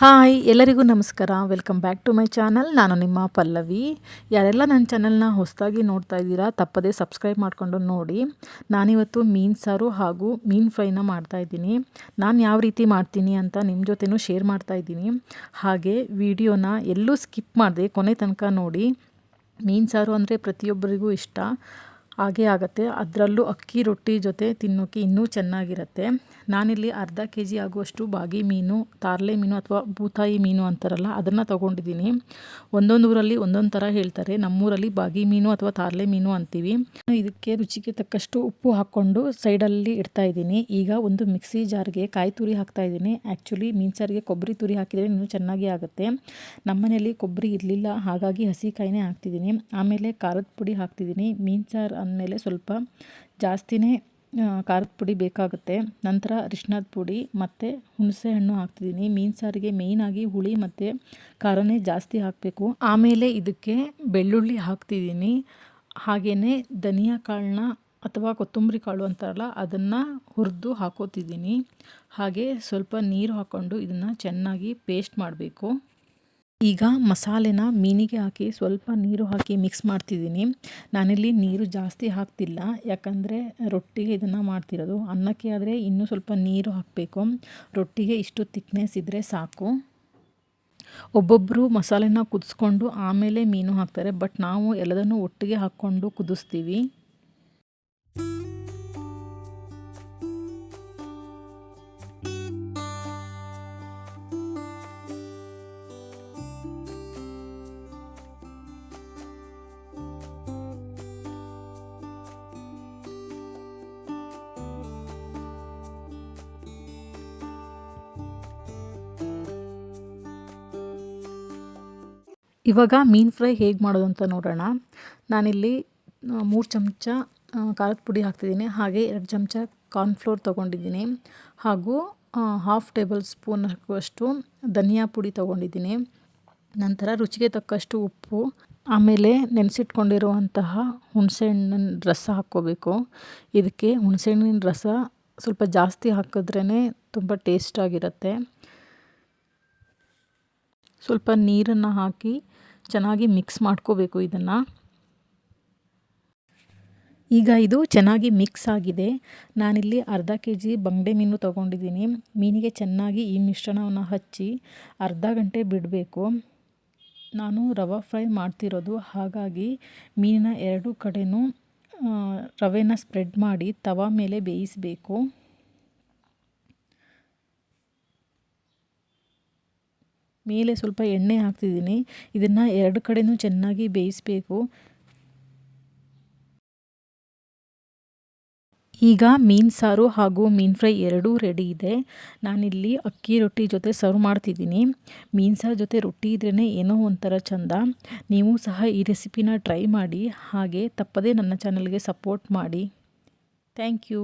Hi, ಎಲ್ಲರಿಗೂ ನಮಸ್ಕಾರ. Welcome back to my channel. ನಾನು ನಿಮ್ಮ ಪಲ್ಲವಿ. ಯಾರೆಲ್ಲ ನನ್ನ ಚಾನಲ್ನ ಹೊಸದಾಗಿ ನೋಡ್ತಾ ಇದ್ದೀರಾ, ತಪ್ಪದೇ ಸಬ್ಸ್ಕ್ರೈಬ್ ಮಾಡಿಕೊಂಡು ನೋಡಿ. ನಾನಿವತ್ತು ಮೀನು ಸಾರು ಹಾಗೂ ಮೀನು ಫ್ರೈನ ಮಾಡ್ತಾ ಇದ್ದೀನಿ. ನಾನು ಯಾವ ರೀತಿ ಮಾಡ್ತೀನಿ ಅಂತ ನಿಮ್ಮ ಜೊತೆನೂ ಶೇರ್ ಮಾಡ್ತಾ ಇದ್ದೀನಿ. ಹಾಗೆ ವಿಡಿಯೋನ ಎಲ್ಲೂ ಸ್ಕಿಪ್ ಮಾಡಿದೆ ಕೊನೆ ತನಕ ನೋಡಿ. ಮೀನು ಸಾರು ಅಂದರೆ ಪ್ರತಿಯೊಬ್ಬರಿಗೂ ಇಷ್ಟ. ಹಾಗೆ ಆಗುತ್ತೆ. ಅದರಲ್ಲೂ ಅಕ್ಕಿ ರೊಟ್ಟಿ ಜೊತೆ ತಿನ್ನೋಕ್ಕೆ ಇನ್ನೂ ಚೆನ್ನಾಗಿರುತ್ತೆ. ನಾನಿಲ್ಲಿ ಅರ್ಧ ಕೆ ಜಿ ಆಗುವಷ್ಟು ಬಾಗಿ ಮೀನು, ತಾರ್ಲೆ ಮೀನು ಅಥವಾ ಬೂತಾಯಿ ಮೀನು ಅಂತಾರಲ್ಲ, ಅದನ್ನು ತೊಗೊಂಡಿದ್ದೀನಿ. ಒಂದೊಂದು ಊರಲ್ಲಿ ಒಂದೊಂದು ಥರ ಹೇಳ್ತಾರೆ. ನಮ್ಮೂರಲ್ಲಿ ಬಾಗಿ ಮೀನು ಅಥವಾ ತಾರ್ಲೆ ಮೀನು ಅಂತೀವಿ. ಇದಕ್ಕೆ ರುಚಿಗೆ ತಕ್ಕಷ್ಟು ಉಪ್ಪು ಹಾಕ್ಕೊಂಡು ಸೈಡಲ್ಲಿ ಇಡ್ತಾ ಇದ್ದೀನಿ. ಈಗ ಒಂದು ಮಿಕ್ಸಿ ಜಾರ್ಗೆ ಕಾಯಿ ತುರಿ ಹಾಕ್ತಾ ಇದ್ದೀನಿ. ಆ್ಯಕ್ಚುಲಿ ಮೀನು ಸಾರಿಗೆ ಕೊಬ್ಬರಿ ತುರಿ ಹಾಕಿದರೆ ಇನ್ನೂ ಚೆನ್ನಾಗಿ ಆಗುತ್ತೆ. ನಮ್ಮನೇಲಿ ಕೊಬ್ಬರಿ ಇರಲಿಲ್ಲ, ಹಾಗಾಗಿ ಹಸಿ ಕಾಯಿನೇ ಹಾಕ್ತಿದ್ದೀನಿ. ಆಮೇಲೆ ಖಾರದ ಪುಡಿ ಹಾಕ್ತಿದ್ದೀನಿ. ಮೀನು ಸಾರು ಅಂದಮೇಲೆ ಸ್ವಲ್ಪ ಜಾಸ್ತಿನೇ ಖಾರದ ಪುಡಿ ಬೇಕಾಗುತ್ತೆ. ನಂತರ ಅರಿಶಿನದ ಪುಡಿ ಮತ್ತು ಹುಣಸೆ ಹಣ್ಣು ಹಾಕ್ತಿದ್ದೀನಿ. ಮೀನು ಸಾರಿಗೆ ಮೇಯ್ನಾಗಿ ಹುಳಿ ಮತ್ತು ಖಾರನೇ ಜಾಸ್ತಿ ಹಾಕಬೇಕು. ಆಮೇಲೆ ಇದಕ್ಕೆ ಬೆಳ್ಳುಳ್ಳಿ ಹಾಕ್ತಿದ್ದೀನಿ. ಹಾಗೆಯೇ ಧನಿಯಾ ಕಾಳನ್ನ ಅಥವಾ ಕೊತ್ತಂಬರಿ ಕಾಳು ಅಂತಾರಲ್ಲ, ಅದನ್ನು ಹುರಿದು ಹಾಕೋತಿದ್ದೀನಿ. ಹಾಗೆ ಸ್ವಲ್ಪ ನೀರು ಹಾಕ್ಕೊಂಡು ಇದನ್ನು ಚೆನ್ನಾಗಿ ಪೇಸ್ಟ್ ಮಾಡಬೇಕು. ಈಗ ಮಸಾಲೆನ ಮೀನಿಗೆ ಹಾಕಿ ಸ್ವಲ್ಪ ನೀರು ಹಾಕಿ ಮಿಕ್ಸ್ ಮಾಡ್ತಿದ್ದೀನಿ. ನಾನಿಲ್ಲಿ ನೀರು ಜಾಸ್ತಿ ಹಾಕ್ತಿಲ್ಲ. ಯಾಕಂದರೆ ರೊಟ್ಟಿಗೆ ಇದನ್ನು ಮಾಡ್ತಿರೋದು. ಅನ್ನಕ್ಕೆ ಆದರೆ ಇನ್ನೂ ಸ್ವಲ್ಪ ನೀರು ಹಾಕಬೇಕು. ರೊಟ್ಟಿಗೆ ಇಷ್ಟು ತಿಕ್ನೆಸ್ ಇದ್ದರೆ ಸಾಕು. ಒಬ್ಬೊಬ್ಬರು ಮಸಾಲೆನ ಕುದಿಸ್ಕೊಂಡು ಆಮೇಲೆ ಮೀನು ಹಾಕ್ತಾರೆ. ಬಟ್ ನಾವು ಎಲ್ಲದನ್ನು ಒಟ್ಟಿಗೆ ಹಾಕ್ಕೊಂಡು ಕುದಿಸ್ತೀವಿ. ಇವಾಗ ಮೀನು ಫ್ರೈ ಹೇಗೆ ಮಾಡೋದು ಅಂತ ನೋಡೋಣ. ನಾನಿಲ್ಲಿ ಮೂರು ಚಮಚ ಖಾರದ ಪುಡಿ ಹಾಕ್ತಿದ್ದೀನಿ. ಹಾಗೆ ಎರಡು ಚಮಚ ಕಾರ್ನ್ಫ್ಲೋರ್ ತೊಗೊಂಡಿದ್ದೀನಿ. ಹಾಗೂ ಹಾಫ್ ಟೇಬಲ್ ಸ್ಪೂನ್ ಹಾಕುವಷ್ಟು ಧನಿಯಾ ಪುಡಿ ತೊಗೊಂಡಿದ್ದೀನಿ. ನಂತರ ರುಚಿಗೆ ತಕ್ಕಷ್ಟು ಉಪ್ಪು, ಆಮೇಲೆ ನೆನೆಸಿಟ್ಕೊಂಡಿರುವಂತಹ ಹುಣಸೆಹಣ್ಣಿನ ರಸ ಹಾಕ್ಕೋಬೇಕು. ಇದಕ್ಕೆ ಹುಣಸೆಹಣ್ಣಿನ ರಸ ಸ್ವಲ್ಪ ಜಾಸ್ತಿ ಹಾಕಿದ್ರೇ ತುಂಬ ಟೇಸ್ಟಾಗಿರುತ್ತೆ ಸ್ವಲ್ಪ ನೀರನ್ನು ಹಾಕಿ ಚೆನ್ನಾಗಿ ಮಿಕ್ಸ್ ಮಾಡ್ಕೋಬೇಕು ಇದನ್ನು. ಈಗ ಇದು ಚೆನ್ನಾಗಿ ಮಿಕ್ಸ್ ಆಗಿದೆ. ನಾನಿಲ್ಲಿ ಅರ್ಧ ಕೆ ಜಿ ಬಂಗಡೆ ಮೀನು ತೊಗೊಂಡಿದ್ದೀನಿ. ಮೀನಿಗೆ ಚೆನ್ನಾಗಿ ಈ ಮಿಶ್ರಣವನ್ನು ಹಚ್ಚಿ ಅರ್ಧ ಗಂಟೆ ಬಿಡಬೇಕು. ನಾನು ರವೆ ಫ್ರೈ ಮಾಡ್ತಿರೋದು, ಹಾಗಾಗಿ ಮೀನಿನ ಎರಡು ಕಡೆಯೂ ರವೆನ ಸ್ಪ್ರೆಡ್ ಮಾಡಿ ತವ ಮೇಲೆ ಬೇಯಿಸಬೇಕು. ಮೇಲೆ ಸ್ವಲ್ಪ ಎಣ್ಣೆ ಹಾಕ್ತಿದ್ದೀನಿ. ಇದನ್ನು ಎರಡು ಕಡೆಯೂ ಚೆನ್ನಾಗಿ ಬೇಯಿಸಬೇಕು. ಈಗ ಮೀನು ಸಾರು ಹಾಗೂ ಮೀನು ಫ್ರೈ ಎರಡೂ ರೆಡಿ ಇದೆ. ನಾನಿಲ್ಲಿ ಅಕ್ಕಿ ರೊಟ್ಟಿ ಜೊತೆ ಸರ್ವ್ ಮಾಡ್ತಿದ್ದೀನಿ. ಮೀನು ಸಾರು ಜೊತೆ ರೊಟ್ಟಿ ಇದ್ರೇ ಏನೋ ಒಂಥರ ಚಂದ. ನೀವು ಸಹ ಈ ರೆಸಿಪಿನ ಟ್ರೈ ಮಾಡಿ, ಹಾಗೆ ತಪ್ಪದೇ ನನ್ನ ಚಾನಲ್ಗೆ ಸಪೋರ್ಟ್ ಮಾಡಿ. Thank you